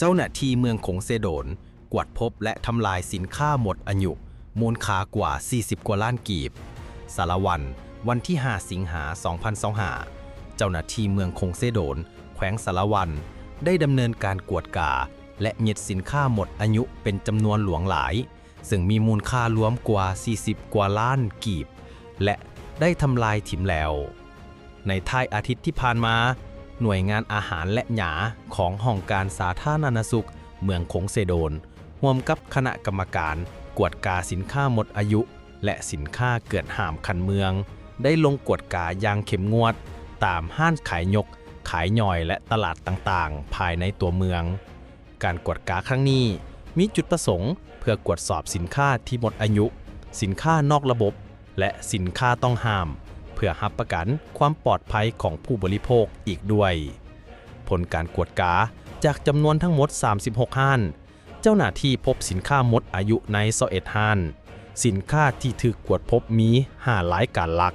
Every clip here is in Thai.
เจ้าหน้าที่เมืองคงเซโดน กวาดพบและทำลายสินค้าหมดอายุมูลค่ากว่า 40 กว่าล้านกีบ สารวัน วันที่ 5 สิงหา 2025 เจ้าหน้าที่เมืองคงเซโดน แขวงสารวัน ได้ดำเนินการกวดกา และยึดสินค้าหมดอายุเป็นจำนวนหลวงหลาย ซึ่งมีมูลค่ารวมกว่า 40 กว่าล้านกีบ และได้ทำลายถิ่มแล้ว ในท้ายอาทิตย์ที่ผ่านมา หน่วยงานอาหารและหยาของห้องการสาธารณสุข เมืองคงเซโดนร่วมกับคณะกรรมการ กวดกาสินค้าหมดอายุ และสินค้าเกิดห่ามคันเมือง ได้ลงกวดกาอย่างเข้มงวด ตามห้านขายยก ขายย่อยและตลาดต่างๆ ภายในตัวเมือง การกวดกาครั้งนี้มีจุดประสงค์เพื่อกวดสอบสินค้าที่หมดอายุ สินค้านอกระบบ และสินค้าต้องห้าม เพื่อรับประกันความปลอดภัยของผู้บริโภคอีกด้วย ผลการกวดกาจากจำนวนทั้งหมด 36 ห้าน เจ้าหน้าที่พบสินค้าหมดอายุใน21ห้าน สินค้าที่ถูกกวดพบมี5หลายการลัก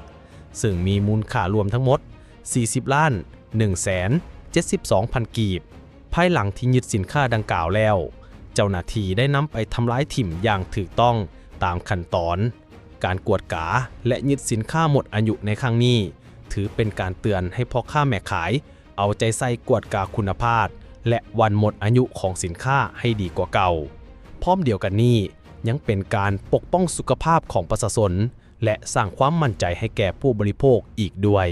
ซึ่งมีมูลค่ารวมทั้งหมด 40 ล้าน 1 72พันกีบ ภายหลังที่ยึดสินค้าดังกล่าวแล้ว เจ้าหน้าที่ได้นำไปทำลายถิ่มอย่างถูกต้องตามขั้นตอน การกวดกาและยึดสินค้าหมดอายุในครั้งนี้ ถือเป็นการเตือนให้พ่อค้าแม่ขาย เอาใจใส่กวดกาคุณภาพ และวันหมดอายุของสินค้าให้ดีกว่าเก่า พร้อมเดียวกันนี้ยังเป็นการปกป้องสุขภาพของประชาชนและสร้างความมั่นใจให้แก่ผู้บริโภคอีกด้วย